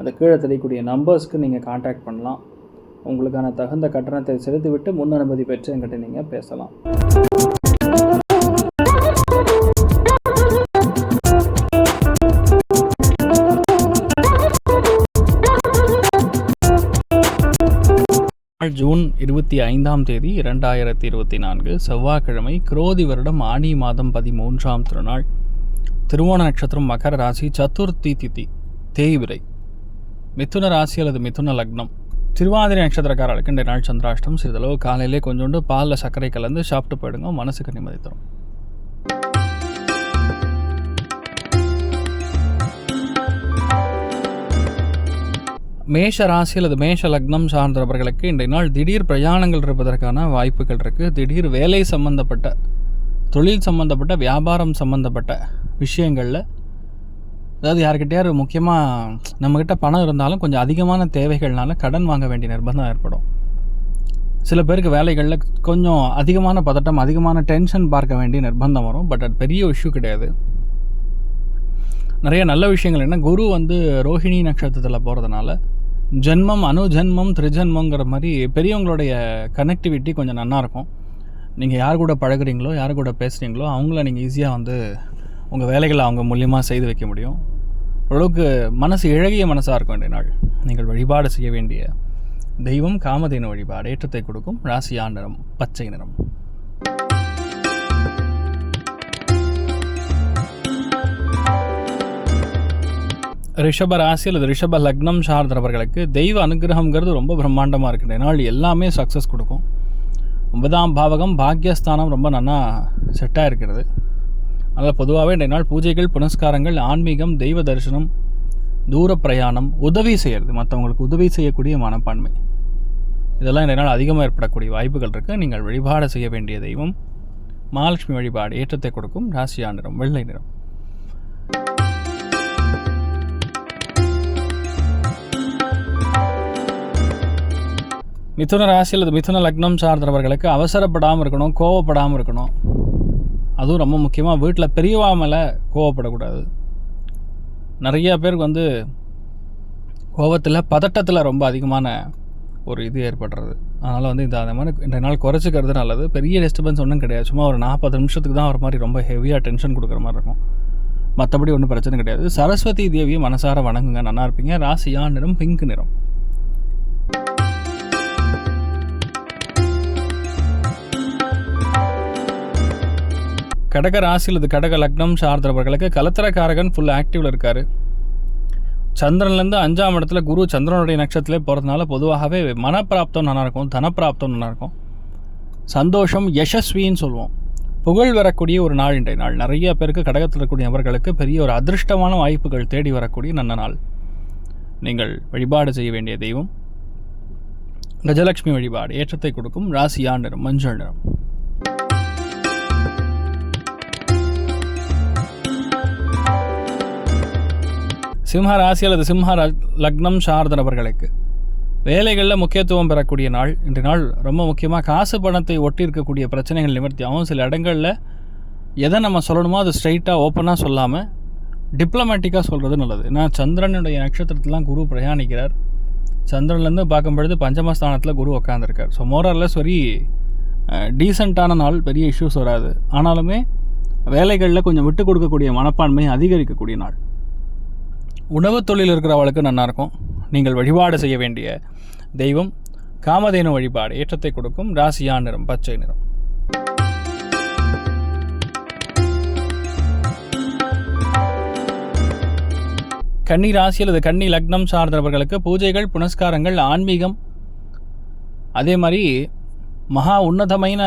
அந்த கீழே தெரியக்கூடிய நம்பர்ஸ்க்கு நீங்கள் காண்டாக்ட் பண்ணலாம். உங்களுக்கான தகுந்த கட்டணத்தை செலுத்திவிட்டு முன் அனுமதி பெற்று என்கிட்ட நீங்கள் பேசலாம். ஜூன் இருபத்தி ஐந்தாம் தேதி இரண்டாயிரத்தி இருபத்தி நான்கு செவ்வாய்க்கிழமை குரோதி வருடம் ஆனி மாதம் பதிமூன்றாம் திருநாள். திருவோண நட்சத்திரம் மகர ராசி சதுர்த்தி திதி தேய்விரை மிதுன ராசி அல்லது மிதுன லக்னம். திருவாதிரை நட்சத்திரக்காரர்களுக்கு இந்த நாள் சந்திராஷ்டம். சிறிதளவு காலையிலே கொஞ்சோண்டு பாலில் சர்க்கரை கலந்து சாப்பிட்டு போயிடுங்க. மனசுக்கு நிம்மதி தரும். மேஷ ராசி அல்லது மேஷ லக்னம் சார்ந்தவர்களுக்கு இன்றைய நாள் திடீர் பிரயாணங்கள் இருப்பதற்கான வாய்ப்புகள் இருக்குது திடீர் வேலை சம்பந்தப்பட்ட தொழில் சம்பந்தப்பட்ட வியாபாரம் சம்பந்தப்பட்ட விஷயங்களில் அதாவது யாருக்கிட்டையாரு முக்கியமாக நம்மக்கிட்ட பணம் இருந்தாலும் கொஞ்சம் அதிகமான தேவைகள்னால கடன் வாங்க வேண்டிய நிர்பந்தம் ஏற்படும். சில பேருக்கு வேலைகளில் கொஞ்சம் அதிகமான பதட்டம் அதிகமான டென்ஷன் பார்க்க வேண்டிய நிர்பந்தம் வரும். பட் அது பெரிய இஷ்யூ கிடையாது. நிறைய நல்ல விஷயங்கள் என்ன குரு வந்து ரோஹிணி நட்சத்திரத்தில் போகிறதுனால ஜென்மம் அணுஜென்மம் திருஜென்மங்கிற மாதிரி பெரியவங்களுடைய கனெக்டிவிட்டி கொஞ்சம் நல்லாயிருக்கும் நீங்கள் யார் கூட பழகுறீங்களோ யார் கூட பேசுகிறீங்களோ அவங்கள நீங்கள் ஈஸியாக வந்து உங்கள் வேலைகளை அவங்க மூலியமாக செய்து வைக்க முடியும். ஓரளவுக்கு மனசு இழகிய மனசாக இருக்க வேண்டிய நாள். நீங்கள் வழிபாடு செய்ய வேண்டிய தெய்வம் காமதேனு வழிபாடு ஏற்றத்தை கொடுக்கும் ராசியா நிறம் பச்சை நிறம். ரிஷப ராசி அல்லது ரிஷப லக்னம் சார்ந்தவர்களுக்கு தெய்வ அனுகிரகங்கிறது ரொம்ப பிரம்மாண்டமாக இருக்கின்ற நாள். எல்லாமே சக்ஸஸ் கொடுக்கும். ஒன்பதாம் பாவகம் பாக்யஸ்தானம் ரொம்ப நல்லா செட்டாக இருக்கிறது. அதனால் பொதுவாகவே இன்றைய நாள் பூஜைகள் புனஸ்காரங்கள் ஆன்மீகம் தெய்வ தரிசனம் தூர பிரயாணம் உதவி செய்கிறது. மற்றவங்களுக்கு உதவி செய்யக்கூடிய மனப்பான்மை. இதெல்லாம் இன்றைய நாள் அதிகமாக ஏற்படக்கூடிய வாய்ப்புகள் இருக்குது நீங்கள் வழிபாடு செய்ய வேண்டிய தெய்வம் மகாலட்சுமி வழிபாடு ஏற்றத்தை கொடுக்கும் ராசியா நிறம் வெள்ளை நிறம். மிதுன ராசி அல்லது மிதுன லக்னம் சார்ந்தவர்களுக்கு அவசரப்படாமல் இருக்கணும் கோவப்படாமல் இருக்கணும். அதுவும் ரொம்ப முக்கியமாக வீட்டில் பெரியவா மேலே கோவப்படக்கூடாது. நிறைய பேருக்கு வந்து கோபத்தில் பதட்டத்தில் ரொம்ப அதிகமான ஒரு இது ஏற்படுறது. அதனால் வந்து இந்த அந்த மாதிரி ரெண்டு நாள் குறைச்சிக்கிறது நல்லது. பெரிய டிஸ்டர்பன்ஸ் ஒன்றும் கிடையாது. சும்மா ஒரு நாற்பது நிமிஷத்துக்கு தான் ஒரு மாதிரி ரொம்ப ஹெவியாக டென்ஷன் கொடுக்குற மாதிரி இருக்கும். மற்றபடி ஒன்றும் பிரச்சனை கிடையாது. சரஸ்வதி தேவியை மனசார வணங்குங்க. நல்லா இருப்பீங்க. ராசியா நிறம் பிங்க் நிறம். கடக ராசி அல்லது கடக லக்னம் சார்ந்தவர்களுக்கு கலத்திரக்காரகன் ஃபுல் ஆக்டிவில் இருக்கார். சந்திரன்லேருந்து அஞ்சாம் இடத்துல குரு சந்திரனுடைய நட்சத்திரத்திலே போகிறதுனால பொதுவாகவே மனப்பிராப்தம் நல்லாயிருக்கும் தனப்பிராப்தம் நல்லாயிருக்கும் சந்தோஷம் யசஸ்வின்னு சொல்லுவோம். புகழ் வரக்கூடிய ஒரு நாள் இன்றைய நாள். நிறைய பேருக்கு கடகத்தில் இருக்கக்கூடிய நபர்களுக்கு பெரிய ஒரு அதிர்ஷ்டமான வாய்ப்புகள் தேடி வரக்கூடிய நல்ல நாள். நீங்கள் வழிபாடு செய்ய வேண்டிய தெய்வம். கஜலட்சுமி வழிபாடு ஏற்றத்தை கொடுக்கும் ராசியா நிறம் மஞ்சள் நிறம். சிம்ம ராசி அல்லது சிம்ஹ லக்னம் சார்ந்த நபர்களுக்கு வேலைகளில் முக்கியத்துவம் பெறக்கூடிய நாள். இன்றைய நாள் ரொம்ப முக்கியமாக காசு பணத்தை ஒட்டி இருக்கக்கூடிய பிரச்சனைகள் நிவர்த்தியாகும். சில இடங்களில் எதை நம்ம சொல்லணுமோ அது ஸ்ட்ரைட்டாக ஓப்பனாக சொல்லாமல் டிப்ளமேட்டிக்காக சொல்கிறது நல்லது. ஏன்னா சந்திரனுடைய நட்சத்திரத்திலாம் குரு பிரயாணிக்கிறார். சந்திரன்லேருந்து பார்க்கும் பொழுது பஞ்சமஸ்தானத்தில் குரு உட்காந்துருக்கார் so more or less very டீசெண்டான நாள். பெரிய இஷ்யூஸ் வராது. ஆனாலுமே வேலைகளில் கொஞ்சம் விட்டு கொடுக்கக்கூடிய மனப்பான்மை அதிகரிக்கக்கூடிய நாள். உணவு தொழில் இருக்கிறவளுக்கு நல்லாயிருக்கும் நீங்கள் வழிபாடு செய்ய வேண்டிய தெய்வம் காமதேனு வழிபாடு ஏற்றத்தை கொடுக்கும் ராசியா நிறம் பச்சை நிறம். கன்னி ராசி அல்லது கன்னி லக்னம் சார்ந்தவர்களுக்கு பூஜைகள் புனஸ்காரங்கள் ஆன்மீகம். அதே மாதிரி மகா உன்னதమైన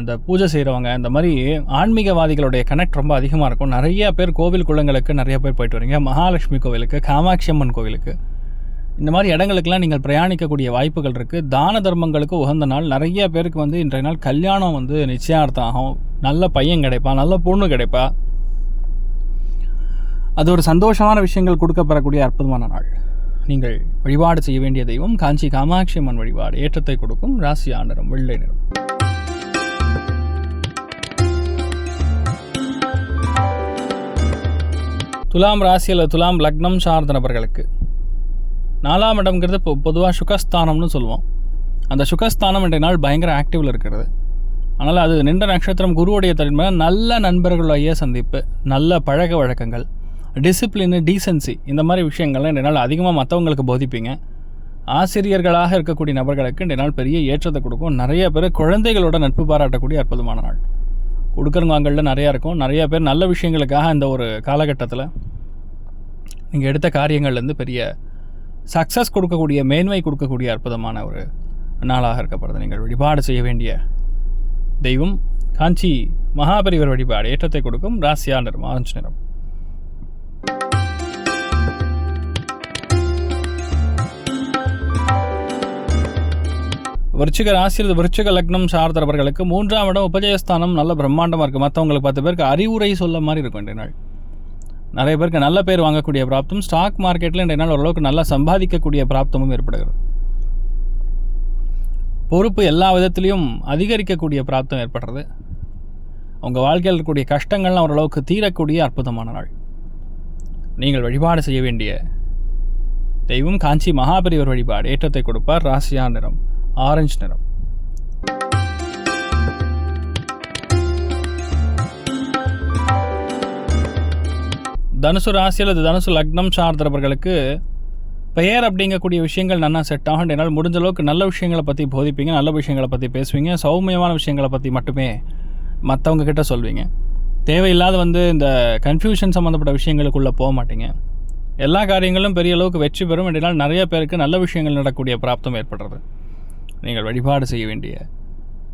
இந்த பூஜை செய்கிறவங்க இந்த மாதிரி ஆன்மீகவாதிகளுடைய கனெக்ட் ரொம்ப அதிகமாக இருக்கும். நிறைய பேர் கோவில் குளங்களுக்கு நிறைய பேர் போயிட்டு வரீங்க. மகாலட்சுமி கோவிலுக்கு காமாட்சி அம்மன் கோவிலுக்கு. இந்த மாதிரி இடங்களுக்கெல்லாம் நீங்கள் பிரயாணிக்கக்கூடிய வாய்ப்புகள் இருக்குது தான தர்மங்களுக்கு உகந்த நாள். நிறைய பேருக்கு வந்து இன்றைய நாள் கல்யாணம் வந்து நிச்சயார்த்தம் ஆகும் நல்ல பையன் கிடைப்பா நல்ல பொண்ணு கிடைப்பா. அது ஒரு சந்தோஷமான விஷயங்கள் கொடுக்கப்பெறக்கூடிய அற்புதமான நாள். நீங்கள் வழிபாடு செய்ய வேண்டிய தெய்வம் காஞ்சி காமாட்சி அம்மன் வழிபாடு. ஏற்றத்தை கொடுக்கும். ராசி ஆண்டரம் வெள்ளை நிறம். துலாம் ராசி அல்லது துலாம் லக்னம் சார்ந்த நபர்களுக்கு நாலாம் இடம்ங்கிறது இப்போ பொதுவாக சுகஸ்தானம்னு சொல்லுவோம். அந்த சுகஸ்தானம் என்ற நாள் பயங்கர ஆக்டிவில் இருக்கிறது. அதனால் அது நின்ற நட்சத்திரம் குருவுடைய தன்மை நல்ல நண்பர்களுடைய சந்திப்பு நல்ல பழக்க வழக்கங்கள் டிசிப்ளினு டீசென்சி இந்த மாதிரி விஷயங்கள்லாம் இன்றைய நாள் அதிகமாக மற்றவங்களுக்கு போதிப்பீங்க. ஆசிரியர்களாக இருக்கக்கூடிய நபர்களுக்கு இன்றைய நாள் பெரிய ஏற்றத்தை கொடுக்கும். நிறைய பேர் குழந்தைகளோட நட்பு பாராட்டக்கூடிய அற்புதமான நாள். கொடுக்குறவங்களில் நிறையா இருக்கும். நிறைய பேர் நல்ல விஷயங்களுக்காக இந்த ஒரு காலகட்டத்தில் நீங்கள் எடுத்த காரியங்கள்லேருந்து பெரிய சக்ஸஸ் கொடுக்கக்கூடிய மேன்மை கொடுக்கக்கூடிய அற்புதமான ஒரு நாளாக இருக்கப்படுது நீங்கள் வழிபாடு செய்ய வேண்டிய தெய்வம் காஞ்சி மகாபரிவர் வழிபாடு ஏற்றத்தை கொடுக்கும். ராசியா நிறம் ஆரஞ்சு நிறம். விருச்சிக ராசியில் விருச்சிக லக்னம் சார்ந்தவர்களுக்கு மூன்றாம் இடம் உபஜயஸ்தானம். நல்ல பிரம்மாண்டமாக இருக்குது மற்றவங்களுக்கு பத்து பேருக்கு அறிவுரை சொல்ல மாதிரி இருக்கும் இன்றைய நாள். நிறைய பேருக்கு நல்ல பேர் வாங்கக்கூடிய பிராப்தம். ஸ்டாக் மார்க்கெட்டில் இன்றைய நாள் ஓரளவுக்கு நல்லா சம்பாதிக்கக்கூடிய பிராப்தமும் ஏற்படுகிறது. பொறுப்பு எல்லா விதத்திலையும் அதிகரிக்கக்கூடிய பிராப்தம் ஏற்படுறது. உங்கள் வாழ்க்கையில் இருக்கக்கூடிய கஷ்டங்கள்லாம் ஓரளவுக்கு தீரக்கூடிய அற்புதமான நாள். நீங்கள் வழிபாடு செய்ய வேண்டிய தெய்வம் காஞ்சி மகாபெரியவர் வழிபாடு ஏற்றத்தை கொடுப்பார் ராசியா நிறம். ஆரஞ்சு நிறம். தனுசு ராசி அல்லது தனுசு லக்னம் சார்ந்தவர்களுக்கு பெயர் அப்படிங்கக்கூடிய விஷயங்கள் நல்லா செட் ஆகும் என்னால் முடிஞ்ச அளவுக்கு நல்ல விஷயங்களை பற்றி போதிப்பீங்க நல்ல விஷயங்களை பற்றி பேசுவீங்க சௌமியமான விஷயங்களை பற்றி மட்டுமே மற்றவங்க கிட்ட சொல்வீங்க. தேவையில்லாத வந்து இந்த கன்ஃபியூஷன் சம்மந்தப்பட்ட விஷயங்களுக்குள்ளே போக மாட்டீங்க. எல்லா காரியங்களும் பெரிய அளவுக்கு வெற்றி பெறும். என்றால் நிறைய பேருக்கு நல்ல விஷயங்கள் நடக்கக்கூடிய பிராப்தம் ஏற்படுறது. நீங்கள் வழிபாடு செய்ய வேண்டிய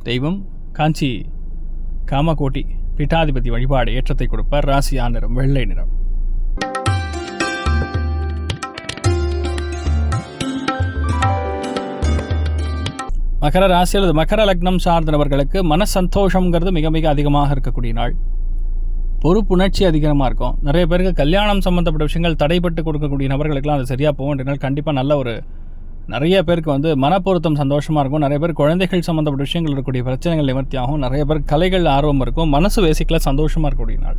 தெய்வம் காஞ்சி காமகோட்டி பீட்டாதிபதி வழிபாடு ஏற்றத்தை கொடுப்பார். ராசியா நிறம் வெள்ளை நிறம். மகர ராசி அல்லது மகர லக்னம் சார்ந்த நபர்களுக்கு மன சந்தோஷங்கிறது மிக மிக அதிகமாக இருக்கக்கூடிய நாள். பொறுப்புணர்ச்சி அதிகமாக இருக்கும். நிறைய பேருக்கு கல்யாணம் சம்மந்தப்பட்ட விஷயங்கள் தடைப்பட்டு கொடுக்கக்கூடிய நபர்களுக்கெல்லாம் அது சரியாக போகும். என்றால் கண்டிப்பாக நல்ல ஒரு நிறைய பேருக்கு வந்து மனப்பொருத்தம் சந்தோஷமாக இருக்கும். நிறைய பேர் குழந்தைகள் சம்மந்தப்பட்ட விஷயங்கள் இருக்கக்கூடிய பிரச்சனைகள் நிவர்த்தி ஆகும் நிறைய பேர் கலைகள் ஆர்வம் இருக்கும். மனசு பேசிக்கலாக சந்தோஷமாக இருக்கக்கூடிய நாள்.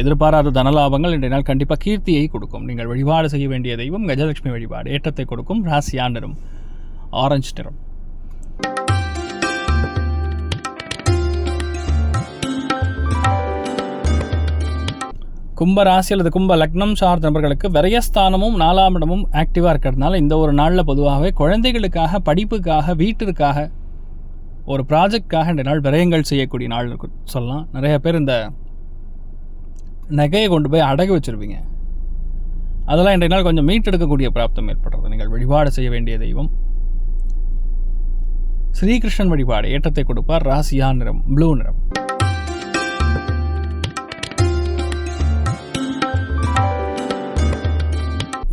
எதிர்பாராத தனலாபங்கள் இன்றைய நாள் கண்டிப்பாக கீர்த்தியை கொடுக்கும். நீங்கள் வழிபாடு செய்ய வேண்டிய தெய்வம் கஜலட்சுமி வழிபாடு. ஏற்றத்தை கொடுக்கும். ராசி ஆரஞ்சு நிறம். கும்ப ராசி அல்லது கும்ப லக்னம் சார்ந்த நபர்களுக்கு விரயஸ்தானமும் நாலாம் இடமும் ஆக்டிவாக இருக்கிறதுனால இந்த ஒரு நாளில் பொதுவாகவே குழந்தைகளுக்காக படிப்புக்காக வீட்டிற்காக ஒரு ப்ராஜெக்ட்காக இந்த நாள் விரயங்கள் செய்யக்கூடிய நாள் இருக்கு. சொல்லலாம். நிறைய பேர் இந்த நகையை கொண்டு போய் அடகு வச்சுருப்பீங்க. அதெல்லாம் இன்றைய நாள் கொஞ்சம் மீட்டெடுக்கக்கூடிய பிராப்தம் ஏற்படுறது. நீங்கள் வழிபாடு செய்ய வேண்டிய தெய்வம். ஸ்ரீகிருஷ்ணன் வழிபாடு ஏற்றத்தை கொடுப்பார். ராசியா நிறம் ப்ளூ நிறம்.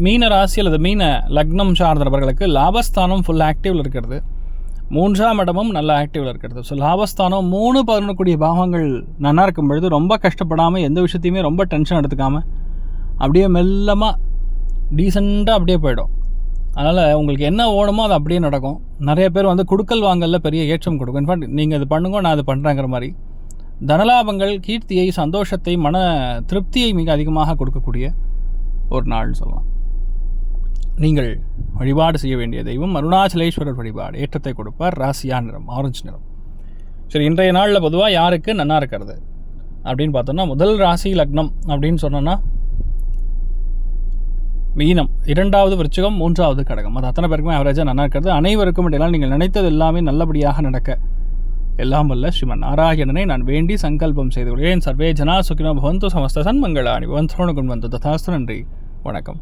மீன ராசி அல்லது மீன லக்னம் சார்ந்த நபர்களுக்கு லாபஸ்தானம் ஃபுல் ஆக்டிவில் இருக்கிறது. மூன்றாம் இடமும் நல்ல ஆக்டிவில் இருக்கிறது. ஸோ லாபஸ்தானம் மூணு பதினக்கூடிய பாகங்கள் நல்லா இருக்கும் பொழுது ரொம்ப கஷ்டப்படாமல் எந்த விஷயத்தையுமே ரொம்ப டென்ஷன் எடுத்துக்காமல் அப்படியே மெல்லமாக டீசெண்டாக அப்படியே போயிடும். அதனால் உங்களுக்கு என்ன ஓணுமோ அது அப்படியே நடக்கும். நிறைய பேர் வந்து குடுக்கல் வாங்கலில் பெரிய ஏற்றம் கொடுக்கும். இன்ஃபேக்ட் நீங்கள் இது பண்ணுங்க நான் இது பண்ணுறேங்கிற மாதிரி. தனலாபங்கள் கீர்த்தியை சந்தோஷத்தை மன திருப்தியை மிக அதிகமாக கொடுக்கக்கூடிய ஒரு நாள்னு சொல்லலாம். நீங்கள் வழிபாடு செய்ய வேண்டிய தெய்வம் அருணாச்சலேஸ்வரர் வழிபாடு. ஏற்றத்தை கொடுப்பார். ராசியா நிறம் ஆரஞ்சு நிறம். சரி இன்றைய நாளில் பொதுவாக யாருக்கு நன்னா இருக்கிறது? அப்படின்னு பார்த்தோம்னா முதல் ராசி லக்னம் அப்படின்னு சொன்னோன்னா மீனம். இரண்டாவது விருச்சகம் மூன்றாவது கடகம். அது அத்தனை பேருக்குமே அவரேஜாக நல்லா இருக்கிறது. அனைவருக்கும் இடையிலாம் நீங்கள் நினைத்தது எல்லாமே நல்லபடியாக நடக்க. எல்லாம் வல்ல ஸ்ரீமன் நாராயணனை நான் வேண்டி சங்கல்பம் செய்து கொள்கிறேன் சர்வே ஜனா சுகினோ பவந்து சமஸ்த சன்மங்களாணி பவந்தோணு குண் வந்து ததாஸ்து நன்றி. வணக்கம்.